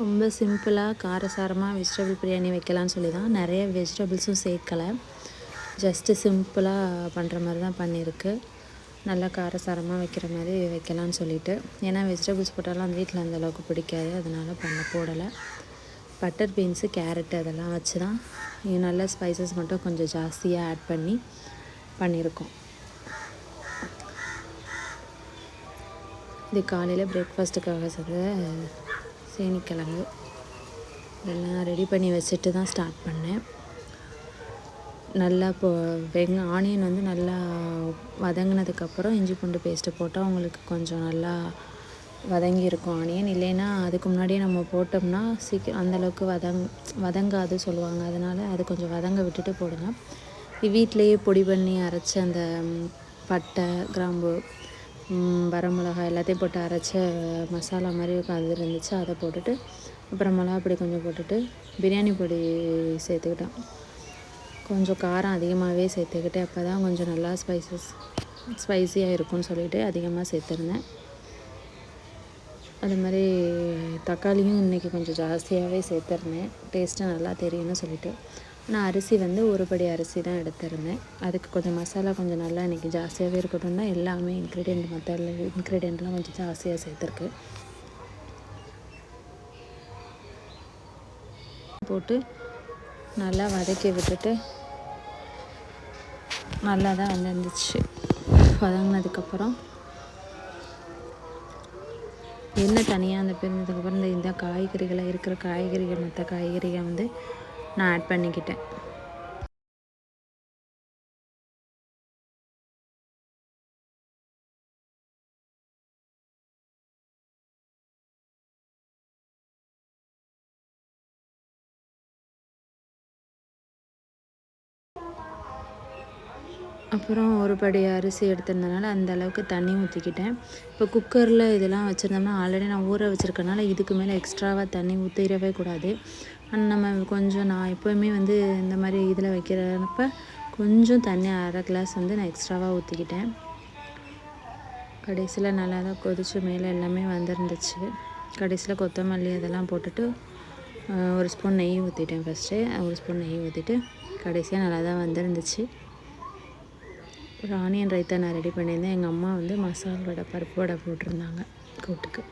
ரொம்ப சிம்பிளாக காரசாரமாக வெஜிடபிள் பிரியாணி வைக்கலான்னு சொல்லி தான் நிறைய வெஜிடபிள்ஸும் சேர்க்கலை. ஜஸ்ட்டு சிம்பிளாக பண்ணுற மாதிரி தான் பண்ணியிருக்கு. நல்லா காரசாரமாக வைக்கிற மாதிரி வைக்கலான்னு சொல்லிட்டு. ஏன்னா வெஜிடபிள்ஸ் போட்டாலும் அந்த வீட்டில் அந்தளவுக்கு பிடிக்காது. அதனால் பண்ண போடலை. பட்டர் பீன்ஸு கேரட்டு அதெல்லாம் வச்சு தான் நல்ல ஸ்பைசஸ் மட்டும் கொஞ்சம் ஜாஸ்தியாக ஆட் பண்ணி பண்ணியிருக்கோம். இது காலையில் பிரேக்ஃபாஸ்ட்டுக்காக சேனிக்கிழங்கு இதெல்லாம் ரெடி பண்ணி வச்சுட்டு தான் ஸ்டார்ட் பண்ணேன். நல்லா இப்போ வெங்க ஆனியன் வந்து நல்லா வதங்கினதுக்கப்புறம் இஞ்சி பூண்டு பேஸ்ட்டு போட்டால் அவங்களுக்கு கொஞ்சம் நல்லா வதங்கி இருக்கும் ஆனியன் இல்லைன்னா அதுக்கு முன்னாடியே நம்ம போட்டோம்னா சீக்கிரம் அந்தளவுக்கு வதங் வதங்காது சொல்லுவாங்க. அதனால் அது கொஞ்சம் வதங்க விட்டுட்டு போடுங்க. வீட்டிலையே பொடி பண்ணி அரைச்ச அந்த பட்டை கிராம்பு வரமிளகா எல்லாத்தையும் போட்டு அரைச்ச மசாலா மாதிரி அது இருந்துச்சு அதை போட்டுட்டு அப்புறம் மிளகா பொடி கொஞ்சம் போட்டுட்டு பிரியாணி பொடி சேர்த்துக்கிட்டேன். கொஞ்சம் காரம் அதிகமாகவே சேர்த்துக்கிட்டேன் அப்போ தான் கொஞ்சம் நல்லா ஸ்பைசஸ் ஸ்பைஸியாக இருக்கும்னு சொல்லிவிட்டு அதிகமாக சேர்த்துருந்தேன். அது மாதிரி தக்காளியும் இன்றைக்கி கொஞ்சம் ஜாஸ்தியாகவே சேர்த்துருந்தேன். டேஸ்ட்டு நல்லா தெரியும்னு சொல்லிவிட்டு நான் அரிசி வந்து ஒரு படி அரிசி தான் எடுத்திருந்தேன். அதுக்கு கொஞ்சம் மசாலா கொஞ்சம் நல்லா இன்றைக்கி ஜாஸ்தியாகவே இருக்கட்டும் தான் எல்லாமே இன்க்ரீடியண்ட் மற்ற இன்க்ரீடியண்ட்லாம் கொஞ்சம் ஜாஸ்தியாக சேர்த்துருக்கு. போட்டு நல்லா வதக்கி விட்டுட்டு நல்லா தான் வந்துருந்துச்சு. வதங்கினதுக்கப்புறம் எண்ணெய் தனியாக அந்த பிரிஞ்சதுக்கப்புறம் இந்த இந்த காய்கறிகளை இருக்கிற காய்கறிகள் மற்ற காய்கறிகள் வந்து நான் ஆட் பண்ணிக்கிட்டேன். அப்புறம் ஒரு படி அரிசி எடுத்திருந்தனால அந்த அளவுக்கு தண்ணி ஊற்றிக்கிட்டேன் இப்போ குக்கரில் இதெல்லாம் வச்சுருந்தோம்னா ஆல்ரெடி நான் ஊற வச்சுருக்கனால இதுக்கு மேலே எக்ஸ்ட்ராவாக தண்ணி ஊற்றிடவே கூடாது. நம்ம கொஞ்சம் நான் எப்போயுமே வந்து இந்த மாதிரி இதில் வைக்கிறப்ப கொஞ்சம் தண்ணி அரை கிளாஸ் வந்து நான் எக்ஸ்ட்ராவாக ஊற்றிக்கிட்டேன் கடைசியில் நல்லா தான் கொதிச்சு மேலே எல்லாமே வந்துருந்துச்சு. கடைசியில் கொத்தமல்லி அதெல்லாம் போட்டுட்டு ஒரு ஸ்பூன் நெய் ஊற்றிட்டேன் ஃபஸ்ட்டு ஒரு ஸ்பூன் நெய் ஊற்றிட்டு கடைசியாக நல்லா தான் வந்துருந்துச்சு. ஒரு ஆனியன் ரைத்தா நான் ரெடி பண்ணியிருந்தேன். எங்கள் அம்மா வந்து மசால் வடை பருப்பு வடை போட்டிருந்தாங்க கூட்டுக்கு.